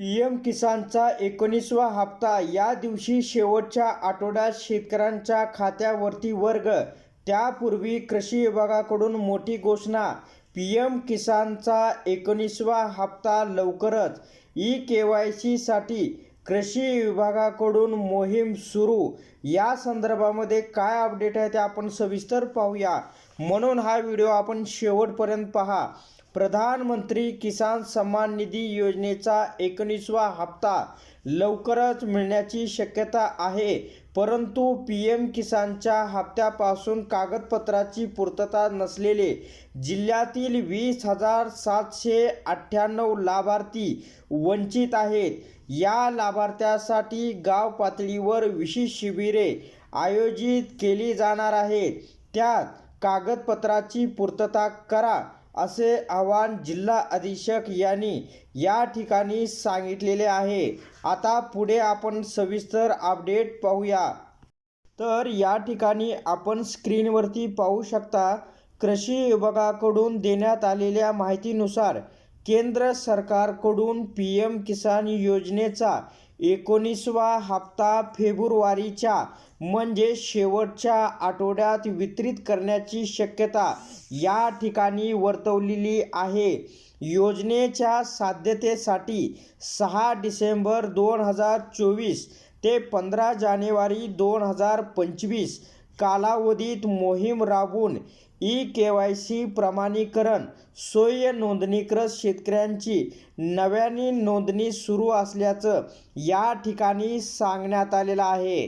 P M किसानचा एकोणीसवा हप्ता. या दिवशी शेवटच्या आठवड्यात शेतकऱ्यांच्या खात्यावरती वर्ग. त्यापूर्वी कृषी विभागाकडून मोठी घोषणा. पी एम किसानचा एकोणीसवा हप्ता लवकरच ई के वाय सीसाठी कृषी विभागाकडून मोहीम सुरू. या संदर्भामध्ये काय अपडेट आहे ते आपण सविस्तर पाहूया. म्हणून हा व्हिडिओ आपण शेवटपर्यंत पहा. प्रधानमंत्री किसान सन्मान निधी योजनेचा एकोणीसवा हप्ता लवकरच मिळण्याची शक्यता आहे परंतु पी एम किसानच्या हप्त्यापासून कागदपत्राची पूर्तता नसलेले जिल्ह्यातील वीस हजार सातशे अठ्ठ्याण्णव लाभार्थी वंचित आहेत. या लाभार्थ्यासाठी गाव पातळीवर विशेष शिबिरे आयोजित केली जाणार आहेत. त्यात कागदपत्राची पूर्तता करा असे आवाहन जिल्हा अधीक्षक यांनी या ठिकाणी सांगितलेले आहे. आता पुढे आपण सविस्तर अपडेट पाहूया. तर या ठिकाणी आपण स्क्रीनवरती पाहू शकता कृषी विभागाकडून देण्यात आलेल्या माहितीनुसार केंद्र सरकारकडून पी एम किसान योजनेचा एकोणीसवा हप्ता फेब्रुवारीच्या म्हणजे शेवटच्या आठवड्यात वितरित करण्याची शक्यता या ठिकाणी वर्तवलेली आहे. योजनेच्या साध्यतेसाठी सहा डिसेंबर दोन हजार चोवीस ते पंधरा जानेवारी दोन हजार पंचवीस कालावधीत मोहीम राबवून ई के वाय सी प्रमाणीकरण सोय नोंदणीकृत शेतकऱ्यांची नव्याने नोंदणी सुरू असल्याचं या ठिकाणी सांगण्यात आलेलं आहे.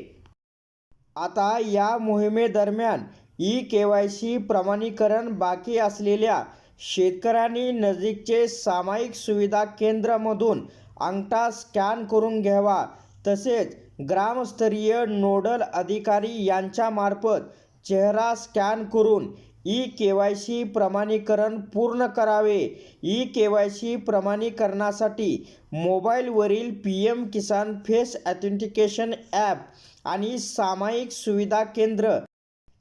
आता या मोहिमेदरम्यान ई के वाय सी प्रमाणीकरण बाकी असलेल्या शेतकऱ्यांनी नजीकचे सामायिक सुविधा केंद्रामधून अंगठा स्कॅन करून घ्यावा तसेच ग्रामस्तरीय नोडल अधिकारी यांच्यामार्फत चेहरा स्कॅन करून ई के वाय सी प्रमाणीकरण पूर्ण करावे. ई के वाय सी प्रमाणीकरणासाठी मोबाईलवरील P M Kisan face authentication app आणि सामायिक सुविधा केंद्र.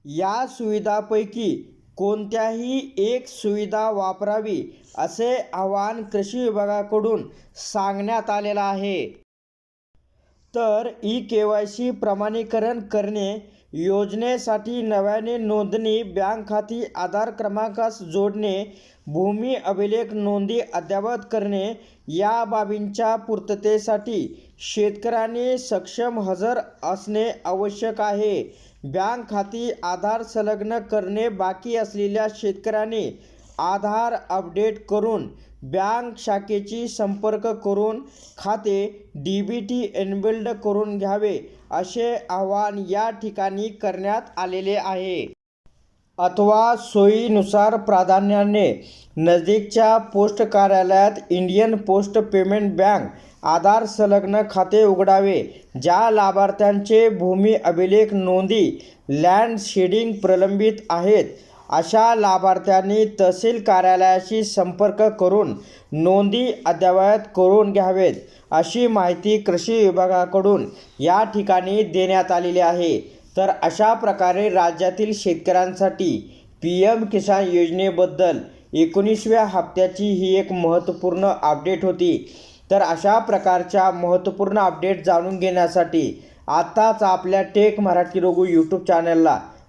या सुविधापैकी कोणत्याही एक सुविधा वापरावी असे आवाहन कृषी विभागाकडून सांगण्यात आलेलं आहे. तर ई के वाय सी प्रमाणीकरण करणे योजनेसाठी नव्याने नोंदणी बँक खाती आधार क्रमांकास जोडणे भूमी अभिलेख नोंदी अद्ययावत करणे या बाबींच्या पूर्ततेसाठी शेतकऱ्यांनी सक्षम हजर असणे आवश्यक आहे. बँक खाती आधार संलग्न करणे बाकी असलेल्या शेतकऱ्यांनी आधार अपडेट करून बँक शाखेची संपर्क करून खाते डी बी टी एनबिल्ड करून घ्यावे असे आवाहन या ठिकाणी करण्यात आलेले आहे. अथवा सोयीनुसार प्राधान्याने नजीकच्या पोस्ट कार्यालयात Indian post payment bank Aadhaar संलग्न खाते उघडावे ज्या लाभार्थ्यांचे भूमी अभिलेख नोंदी लँड शेडिंग प्रलंबित आहेत. अशा लाभार्थ्यांनी तहसील कार्यालयाशी संपर्क करून नोंदी अद्ययावत करून घ्यावेत अशी माहिती कृषी विभागाकडून या ठिकाणी देण्यात आलेली आहे. तर अशा प्रकारे राज्यातील शेतकऱ्यांसाठी पी एम किसान योजनेबद्दल एकोणीसव्या हप्त्याची ही एक महत्त्वपूर्ण अपडेट होती. तर अशा प्रकारच्या महत्त्वपूर्ण अपडेट जाणून घेण्यासाठी आत्ताच आपल्या टेक मराठी रोगू यूट्यूब चॅनलला